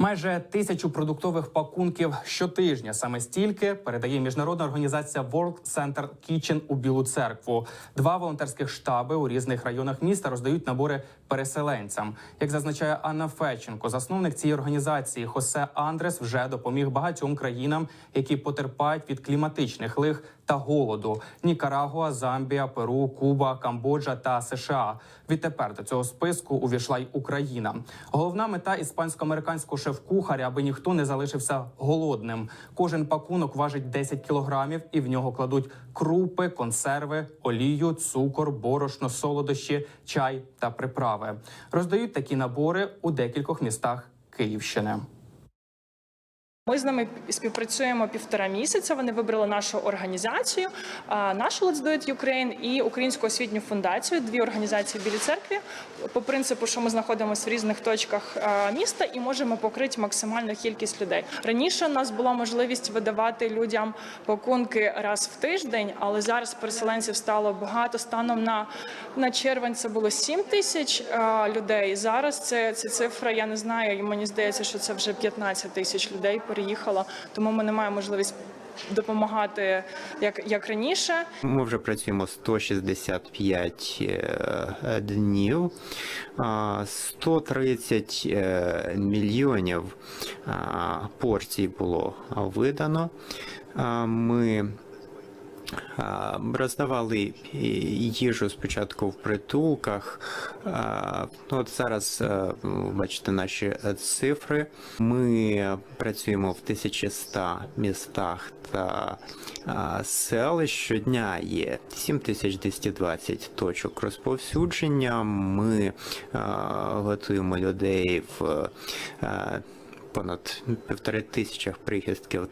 Майже тисячу продуктових пакунків щотижня. Саме стільки передає міжнародна організація World Center Kitchen у Білу церкву. Два волонтерських штаби у різних районах міста роздають набори переселенцям. Як зазначає Анна Феченко, засновник цієї організації Хосе Андрес вже допоміг багатьом країнам, які потерпають від кліматичних лих та голоду: Нікарагуа, Замбія, Перу, Куба, Камбоджа та США. Відтепер до цього списку увійшла й Україна. Головна мета іспансько-американського шеф-кухаря, аби ніхто не залишився голодним. Кожен пакунок важить 10 кілограмів, і в нього кладуть крупи, консерви, олію, цукор, борошно, солодощі, чай та приправи. Роздають такі набори у декількох містах Київщини. Ми з ними співпрацюємо півтора місяця. Вони вибрали нашу організацію, нашу Let's Do It Ukraine і Українську освітню фундацію. Дві організації в Білій церкві по принципу, що ми знаходимося в різних точках міста і можемо покрити максимальну кількість людей. Раніше у нас була можливість видавати людям пакунки раз в тиждень, але зараз переселенців стало багато. Станом на, на червень це було 7 тисяч людей. Зараз це, це цифра. Я не знаю. і Мені здається, що це вже 15 тисяч людей переїхало. Тому ми не маємо можливість допомагати як, як раніше. Ми вже працюємо 165 е, днів, А, 130 е, мільйонів порцій було видано. Ми Роздавали їжу спочатку в притулках. Ну, От зараз бачите наші е, цифри. Ми працюємо в 1100 містах та селищ. Щодня є 7220 точок розповсюдження. Ми готуємо людей в понад півтори тисячах прихистків